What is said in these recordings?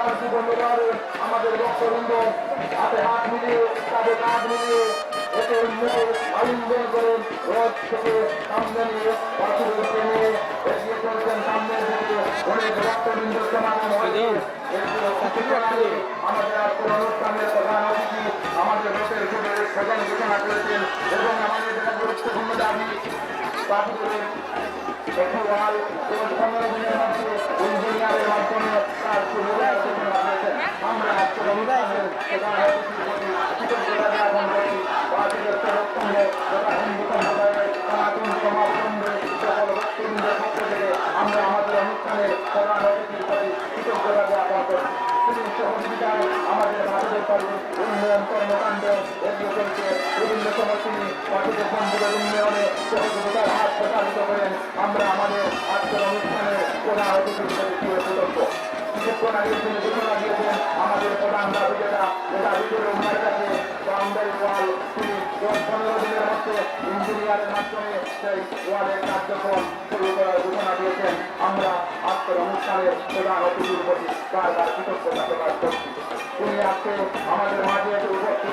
আমাদের বক্তবৃন্দ হাতে এতে উন্নয়ন করে রথ থেকে সামনে নিয়ে পাখিদেরকে অনেক ভক্তবৃন্দ সমাগম হয়েছে আমাদের আজকের অনুষ্ঠানের আমাদের দেশের সদন এবং আমাদের গুরুত্বপূর্ণ দাবি দিনের মধ্যে আমরা আমাদের আমাদের বাসুদেব বাড়ির উন্নয়ন এগিয়ে চলছে বিভিন্ন সময় তিনি মন্দিরের উন্নয়নে প্রসারিত করেন আমরা আমাদের আজকের অনুষ্ঠানে প্রধান অতিথির প্রতি কৃতজ্ঞ কিছুক্ষণ আগে তিনি ঘোষণা দিয়েছেন আমাদের প্রধান দাবি যেটা যেটা বিজয় উম্মার কাছে বাউন্ডারি ওয়াল তিনি দশ পনেরো দিনের মধ্যে ইঞ্জিনিয়ারের মাধ্যমে সেই ওয়ালের কার্যক্রম শুরু করার ঘোষণা দিয়েছেন। আমরা আজকের অনুষ্ঠানের প্রধান অতিথির প্রতি বারবার কৃতজ্ঞতা প্রকাশ করছি। তিনি আজকে আমাদের মাঝে উপস্থিত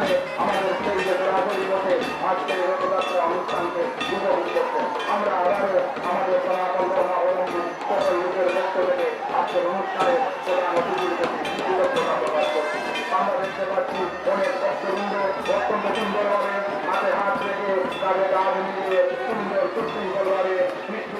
অনুষ্ঠানে আমাদের সেই সরাসরি বসে আজকের রথযাত্রা অনুষ্ঠানকে উপভোগ করছেন আমরা আবারও আমাদের সনাতন ধর্মাবলম্বী সকল লোকের পক্ষ থেকে আজকের অনুষ্ঠানে প্রধান অতিথির প্রতি কৃতজ্ঞতা প্রকাশ করছি। আমরা দেখতে পাচ্ছি অনেক ভক্তবৃন্দ, অত্যন্ত সুন্দরভাবে হাতে হাত রেখে তাদের মিলিয়ে সুন্দর সুশৃঙ্খলভাবে নিশ্চিতের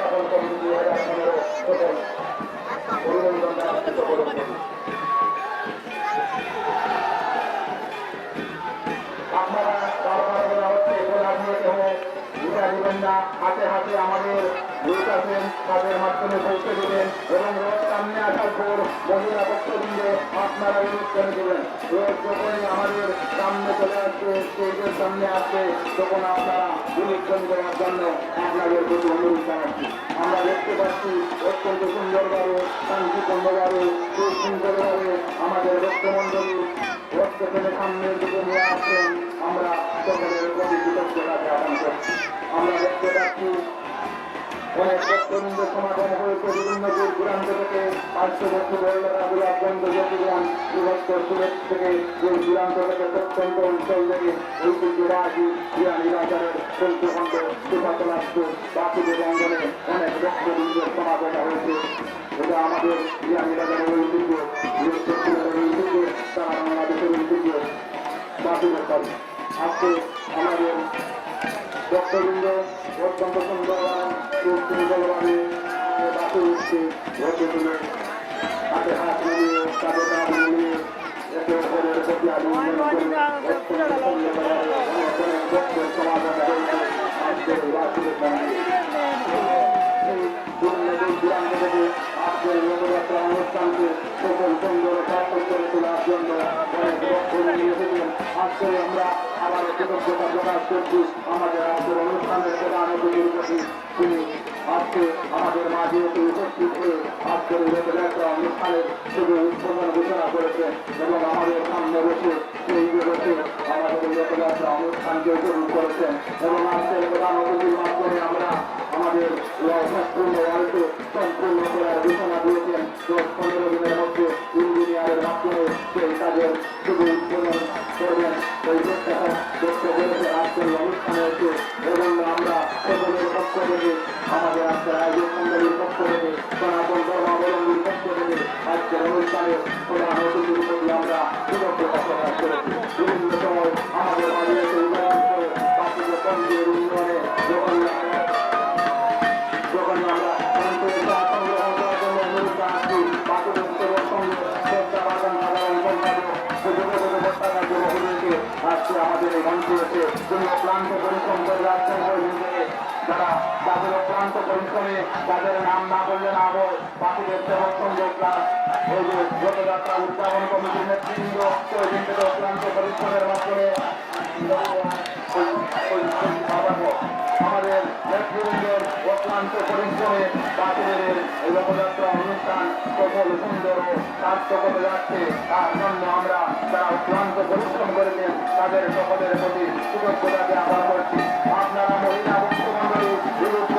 হাতে হাতে আমাদের লোক আছেন, তাদের মাধ্যমে পৌঁছে দেবেন এবং রোজ সামনে আসার পর মহিলা পক্ষবৃন্দে আপনারা অনুরোধ করে দেবেন। রোজ যখনই আমাদের সামনে চলে আসবে, স্টেজের সামনে আসবে, তখন আপনারা উল্লেখন করার জন্য আপনাদের প্রতি অনুরোধ জানাচ্ছি। আমরা দেখতে পাচ্ছি অত্যন্ত সুন্দরভাবে, শান্তিপূর্ণভাবে, সুশৃঙ্খলভাবে আমাদের রক্তমণ্ডলী রক্তকে সামনের দিকে নিয়ে আসছেন। আমরা সকলের কৃতজ্ঞতা জ্ঞাপন করছি আমরা দেখতে পাচ্ছি অনেক ভক্তবৃন্দ সমাগম হয়েছে বিভিন্ন দূর দূরান্ত থেকে পার্শ্ববর্তী বল্লরা গোলাপগঞ্জ চট্টগ্রাম বিভক্ত সিলেট থেকে দূর দূরান্ত থেকে প্রত্যন্ত অঞ্চল থেকে ঐতিহ্যবাহী ইরানি রাজারের পঞ্চখণ্ড সুভাতলাস্ত বাসুদেব অঙ্গনে অনেক ভক্তবৃন্দের সমাগম হয়েছে এটা আমাদের ইরানি রাজারের ঐতিহ্য বৃহস্পতিবারের ঐতিহ্য তারা বাংলাদেশের ঐতিহ্য বাসুদেব বাড়ি আজকে আমাদের ভক্তবৃন্দ, অত্যন্ত সুন্দরভাবে সুন্দরভাবে বাসে উঠছে ভোটে তুলে হাতে মিলিয়ে তাদের হাত মিলিয়ে একে আমাদের আজকের অনুষ্ঠানের প্রধান অতিথির আমাদের মাঝে উপস্থিত হয়ে আজকের রথযাত্রা অনুষ্ঠানের শুধু উদ্বোধন ঘোষণা করেছেন এবং আমাদের সামনে বসে সেই বসে আমাদের রথযাত্রা অনুষ্ঠানকে উপভোগ করেছেন এবং আজকের প্রধান অতিথির মাধ্যমে আমরা আমাদের সম্পূর্ণ অনুষ্ঠানে প্রধান অতিথির প্রতি আমরা কৃতজ্ঞতা প্রকাশ করেছি বিভিন্ন সময় আমাদের মাঝে এসে করে উন্নয়নে এই মঞ্চে এসে কোনো ক্লান্ত পরিশ্রম করে কর্মীদের যারা যাদের অক্লান্ত পরিশ্রমে, যাদের নাম না বললে না হয় বাকিদের সেবক সংযোগ ক্লাস এই যে রথযাত্রা উদযাপন কমিটির নেতৃবৃন্দ দিন থেকে অক্লান্ত পরিশ্রমের মাধ্যমে আমাদের নেতৃবৃন্দের অক্লান্ত পরিশ্রমে বাকিদের এই রথযাত্রা সফল সুন্দর ও হতে যাচ্ছে তার জন্য আমরা যারা অক্লান্ত পরিশ্রম করেছেন, তাদের সকলের প্রতি কৃতজ্ঞতাকে আহ্বান করছি। আপনারা মহিলা বিরোধ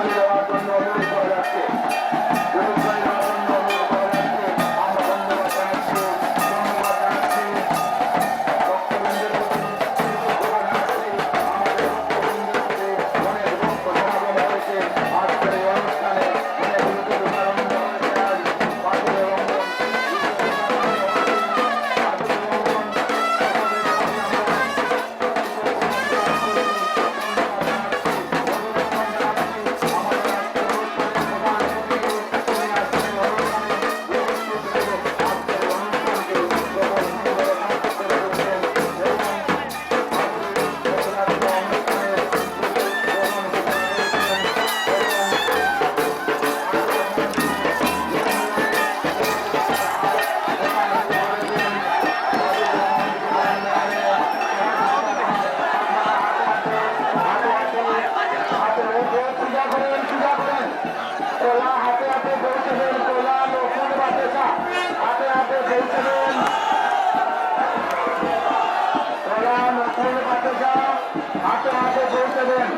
হাতে হাতে পৌঁছে দেন।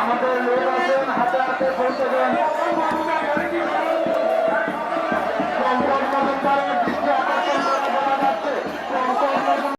আমাদের লোক আছেন হাতে হাতে পৌঁছে দেন।